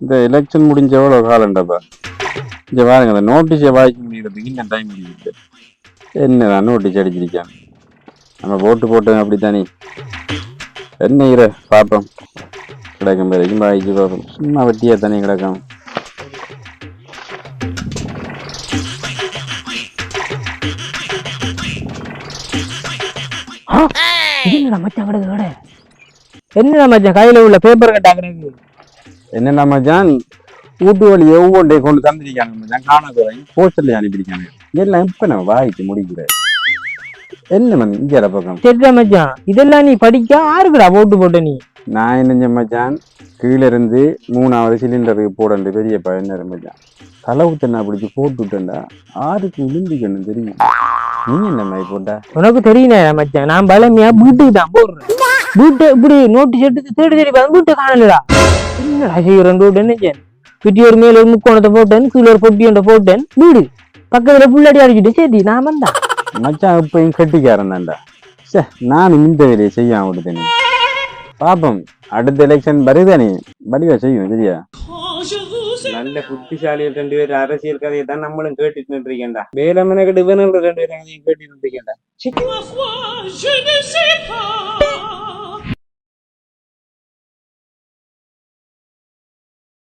இந்த எலெக்ஷன் முடிஞ்ச எவ்வளோ காலண்டப்பா இங்க பாருங்க இந்த நோட்டீஸை வாய்க்க முடியறதுக்கு இன்னும் டைம் முடியுது என்னதான் நோட்டீஸ் அடிச்சிருக்காங்க? நம்ம போட்டு போட்டோம் அப்படித்தானே? என்ன இரு பார்ப்போம் கிடக்கும் வரைக்கும் வாய்க்கு பார்ப்போம் சும்மா வெட்டியா தானே கிடக்கும். என்னடா மச்சான் கிடக்கு கடை என்னடா மச்சான்? கையில உள்ள பேப்பர் கட்டாக்குறது என்னென்ன மச்சான்? வீட்டு வழி ஒவ்வொன்றை கொண்டு தந்திருக்காங்க மச்சான். காண போறேன் போஸ்டர்ல அனுப்பியிருக்காங்க. எல்லாம் இப்ப நம்ம வாய்க்கு முடிக்கிறேன் என்ன மணி இங்கே பக்கம். சரிடா மச்சான். இதெல்லாம் நீ படிக்க ஆறுக்குடா போட்டு போட்ட நீ. நான் என்ன மச்சான்? கீழே இருந்து மூணாவது சிலிண்டருக்கு போடண்டு பெரிய பையன் மச்சான்? தலை ஊத்தண்ணா பிடிச்சி போட்டு விட்டேன்டா. ஆறுக்கு விழுந்துக்கணும் தெரியும்? நீ என்ன மாதிரி போட்டா? உனக்கு தெரியுனே மச்சான்? நான் பழமையா வீட்டுக்கு தான் போடுறேன். வீட்டை இப்படி நோட்டீஸ் எடுத்து தேடி தேடி பார்த்து வீட்டை காணலடா. என்னடா செய்யறேன் வீட்டு என்ன செய்யணும் பிட்டி ஒரு மேல ஒரு முக்கோணத்தை போட்டேன் கீழே ஒரு பொட்டி ஒன்றை போட்டேன் வீடு. பக்கத்துல புள்ளடி அடிச்சுட்டு சரி நான் வந்தேன் மச்சான் இப்பயும் கட்டிக்காரன் தான்டா. சே நான் இந்த வேலையை செய்யாம விட்டுட்டேனே. பாப்போம் அடுத்த எலெக்ஷன் வருதானே? வடிவா செய்யும் சரியா? நல்ல புத்திசாலிகள் ரெண்டு பேர் அரசியல் கதையை தான் நம்மளும் கேட்டுட்டு இருக்கேன்டா வேலமனை கட்டு வேணும் ரெண்டு பேரும் கேட்டுட்டு இருக்கேன்டா